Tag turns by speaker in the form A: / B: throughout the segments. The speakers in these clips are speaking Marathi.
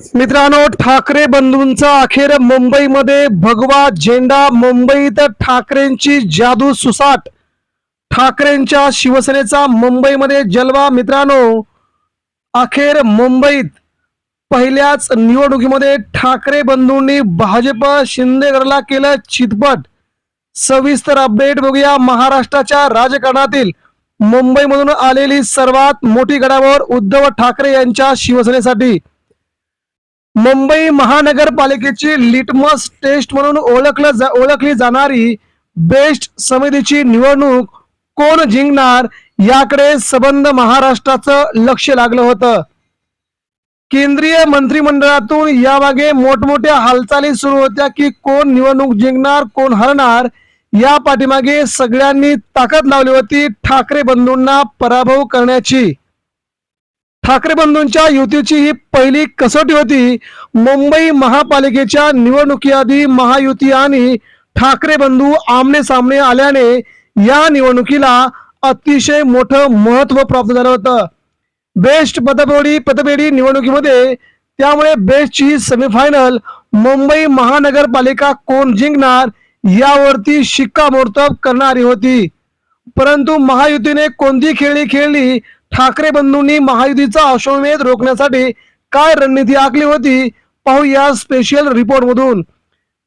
A: मित्रांनो ठाकरे बंधूंचा अखेर मुंबईमध्ये भगवा झेंडा मुंबईत ठाकरेंची जादू सुसाट. ठाकरेंच्या शिवसेनेचा मुंबईमध्ये जलवा. मित्रांनो अखेर मुंबईत पहिल्याच निवडणुकीमध्ये ठाकरे बंधूंनी भाजप शिंदेगडला केलं चितपट. सविस्तर अपडेट बघूया महाराष्ट्राच्या राजकारणातील. मुंबईमधून आलेली सर्वात मोठी घडामोड उद्धव ठाकरे यांच्या शिवसेनेसाठी. मुंबई महानगरपालिकेची लिटमस टेस्ट म्हणून ओळखलं जा- ओळखली जाणारी बेस्ट समितीची निवडणूक कोण जिंकणार याकडे सबंध महाराष्ट्राचं लक्ष लागलं होतं. केंद्रीय मंत्रिमंडळातून यामागे मोठमोठ्या हालचाली सुरू होत्या की कोण निवडणूक जिंकणार कोण हरणार या पाठीमागे सगळ्यांनी ताकद लावली होती ठाकरे बंधूंना पराभव करण्याची. ठाकरे बंधूंच्या युतीची ही पहिली कसोटी होती. मुंबई महापालिकेच्या निवडणुकीआधी महायुती आणि ठाकरे बंधू आमने सामने आल्याने या निवडणुकीला अतिशय मोठं महत्त्व प्राप्त झालं होतं. बेस्ट पतपेढी पतपेढी निवडणुकीमध्ये त्यामुळे बेस्टची ही सेमीफायनल मुंबई महानगरपालिका कोण जिंकणार यावरती शिक्कामोर्तब करणारी होती. परंतु महायुतीने कोणती खेळी खेळली ठाकरे बंधूंनी महायुतीचा अश्वमेध रोखण्यासाठी काय रणनीती आखली होती पाहू या स्पेशल रिपोर्ट मधून.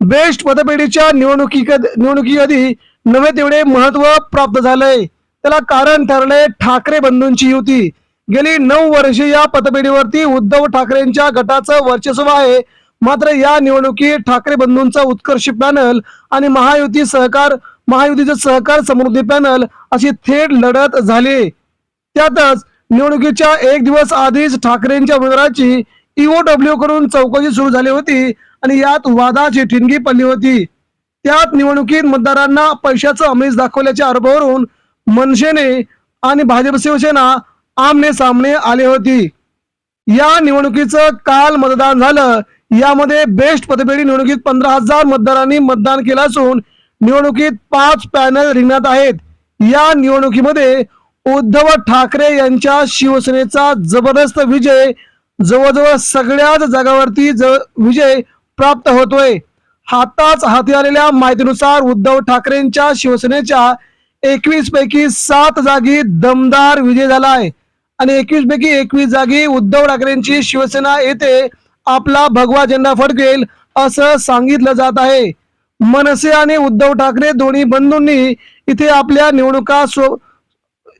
A: बेस्ट मतपेढीच्या निवडणुकी निवडणुकी कधी नव्हे तेवढे महत्त्व प्राप्त झालंय. त्याला कारण ठरलंय ठाकरे बंधूंची युती. गेली नऊ वर्षे या पतपेढीवरती उद्धव ठाकरेंच्या गटाचं वर्चस्व आहे. मात्र या निवडणुकीत ठाकरे बंधूंचा उत्कर्ष पॅनल आणि महायुती सहकार महायुतीचं सहकार समृद्धी पॅनल अशी थेट लढत झाली. त्यातच निवडणुकीच्या एक दिवस आधीच ठाकरेंच्या उमेदवाराची ईओडब्ल्यू करून चौकशी सुरू झाली होती आणि यात वादाची ठिणगी पडली होती. त्यात निवडणुकीत मतदारांना पैशाचं अमरीस दाखवल्याच्या आरोपावरून मनसेने आणि भाजप शिवसेना आमने सामने आले होती. या निवडणुकीचं काल मतदान झालं. यामध्ये बेस्ट पदपेढी निवडणुकीत पंधरा हजार मतदारांनी मतदान केलं असून निवडणुकीत पाच पॅनल रिंगणात आहेत. या निवडणुकीमध्ये उद्धव ठाकरे यांच्या शिवसेनेचा जबरदस्त विजय जवळजवळ सगळ्याच जागावरती ज- विजय प्राप्त होतोय. हाताच हाती आलेल्या माहितीनुसार उद्धव ठाकरेंच्या शिवसेनेच्या एकवीस पैकी सात जागी दमदार विजय झालाय. आणि एकवीस पैकी एकवीस जागी उद्धव ठाकरेंची शिवसेना येथे आपला भगवा झेंडा फडकेल असं सांगितलं जात आहे. मनसे आणि उद्धव ठाकरे दोन्ही बंधूंनी इथे आपल्या निवडणुका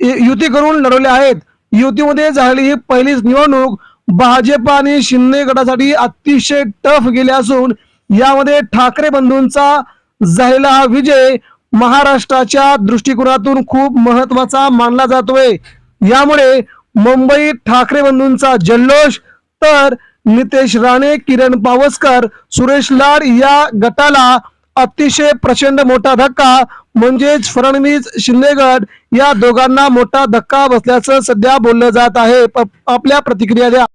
A: युती करून लढवले आहेत. युतीमध्ये झालेली ही पहिलीच निवडणूक भाजप आणि शिंदे गटासाठी अतिशय टफ गेली असून यामध्ये ठाकरे बंधूंचा झालेला हा विजय महाराष्ट्राच्या दृष्टिकोनातून खूप महत्त्वाचा मानला जातोय. यामुळे मुंबईत ठाकरे बंधूंचा जल्लोष तर नितेश राणे किरण पावसकर सुरेश लाड या गटाला अतिशय प्रचंड मोठा धक्का म्हणजेच फडणवीस शिंदेगड या दोघांना मोठा धक्का बसल्याचं सध्या बोललं जात आहे. प- आपल्या प्रतिक्रिया द्या.